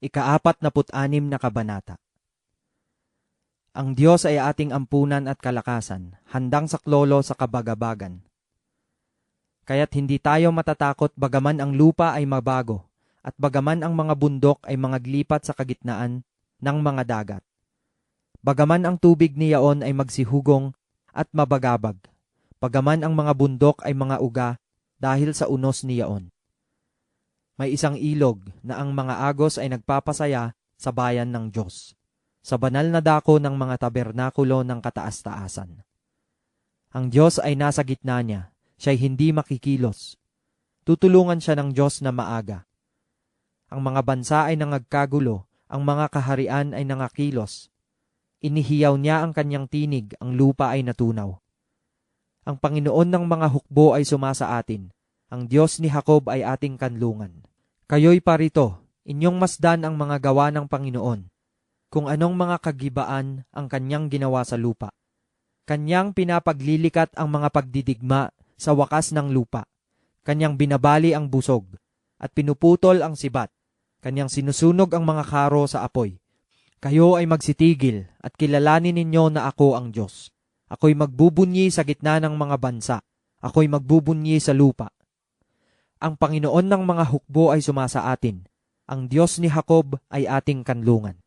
Ikaapat na put-anim na kabanata. Ang Diyos ay ating ampunan at kalakasan, handang saklolo sa kabagabagan. Kaya't hindi tayo matatakot bagaman ang lupa ay mabago, at bagaman ang mga bundok ay mga glipat sa kagitnaan ng mga dagat. Bagaman ang tubig niyaon ay magsihugong at mabagabag, bagaman ang mga bundok ay mga uga dahil sa unos niyaon. May isang ilog na ang mga agos ay nagpapasaya sa bayan ng Diyos, sa banal na dako ng mga tabernakulo ng kataas-taasan. Ang Diyos ay nasa gitna niya, siya'y hindi makikilos. Tutulungan siya ng Diyos na maaga. Ang mga bansa ay nangagkagulo, ang mga kaharian ay nangakilos. Inihiyaw niya ang kanyang tinig, ang lupa ay natunaw. Ang Panginoon ng mga hukbo ay sumasa atin, ang Diyos ni Jacob ay ating kanlungan. Kayo'y parito, inyong masdan ang mga gawa ng Panginoon, kung anong mga kagibaan ang kanyang ginawa sa lupa. Kanyang pinapaglilikat ang mga pagdidigma sa wakas ng lupa. Kanyang binabali ang busog, at pinuputol ang sibat. Kanyang sinusunog ang mga karo sa apoy. Kayo ay magsitigil at kilalanin ninyo na ako ang Diyos. Ako'y magbubunyi sa gitna ng mga bansa. Ako'y magbubunyi sa lupa. Ang Panginoon ng mga hukbo ay sumasa atin. Ang Diyos ni Jacob ay ating kanlungan.